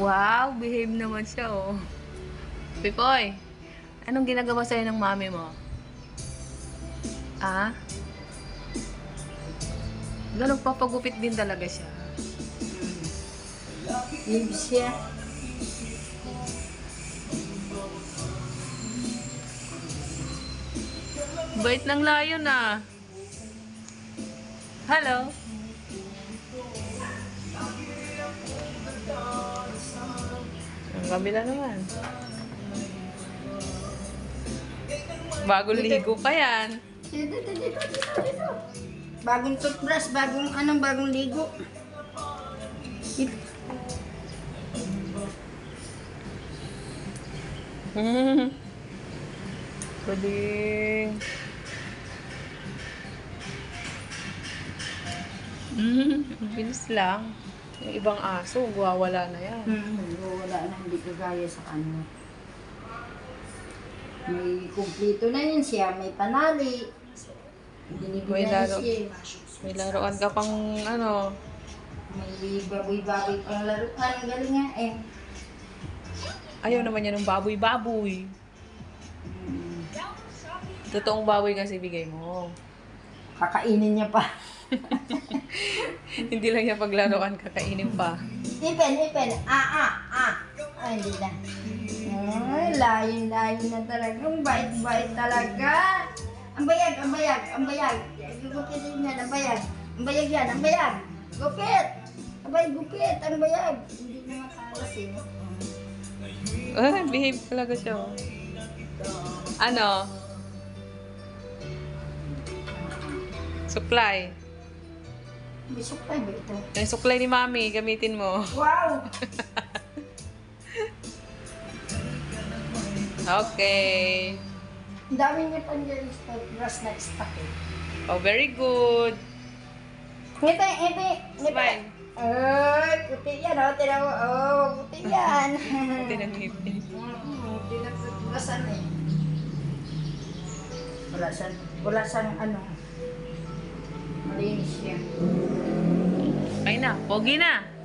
Wow, behave naman siya, oh. Pipoy, anong ginagawa sa'yo ng mami mo? Ah? Ganun, papagupit din talaga siya. Live siya. Bait ng layon, ah. Hello? Kabila naman. Bagong ligo pa yan. Dito, dito, dito, dito, dito. Bagong toothbrush, bagong anong bagong ligo. Dito. Hmm. Galing. Hmm, ang bilis lang. Yung ibang aso, wawala na yan. Hmm, wala na, hindi kagaya sa kanya. May kumplito na yun siya, may panali. May Binibigyan laro. siya. May laruan ka pang ano. May baboy-baboy pang laruan. Galing nga eh. Ayaw naman niya ng baboy-baboy. Hmm, Totoong baboy kasi bigay mo. Kakainin niya pa. Hindi lang niya paglaruan, kakainin pa. Ipen, ipen. Ah, ah, ah. Ay, hindi na. Ay, layo-layo na talaga. Ang bait-bait talaga. Ang bayag, ang bayag, ang bayag. Gupit din yan, ang bayag. Ang bayag yan, ang bayag. Gupit! Abay, gupit, ang bayag. Hindi na makalas eh. Ah, behave talaga siya. oh. Ano? Supply. May supply ba ito? Yung supply ni Mami, gamitin mo. Wow! Okay. Ang dami niya pa dyan stock, grass na stock eh. Oh, very good. Ngiti, ngiti, ngiti. Smile. Ay, puti yan, oh. Tira mo, oh, puti yan. Hindi nang ngipin. Mm, Tinagpaglasan eh. Wala siyang, wala siyang ano. Malinis siya. Pogi na.